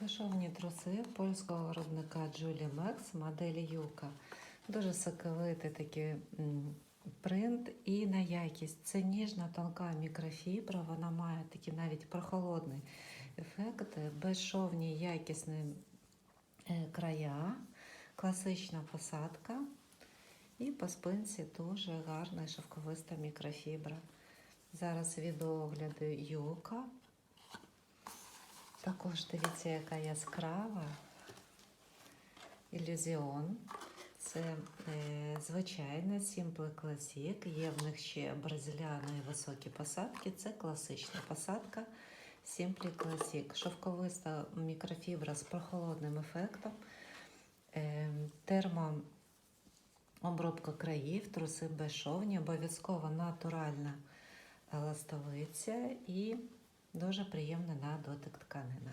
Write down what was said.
Вишовні труси польського виробника Джулі Мекс моделі Юка. Дуже соковитий такий принт і на якість. Це ніжна тонка мікрофібра, вона має такий навіть прохолодний ефект, безшовні якісні е, края, класична посадка. І по спинці дуже гарна шовковиста мікрофібра. Зараз відеогляду юка. Також дивіться, яка яскрава. Ілюзіон. Це е, звичайна Simple Classic. Є в них ще бразиляни високі посадки. Це класична посадка Simply Classic. Шовковиста мікрофібра з прохолодним ефектом. Е, термо обробка країв, труси безшовні, обов'язково натуральна ластовиця і дуже приємна на дотик тканина.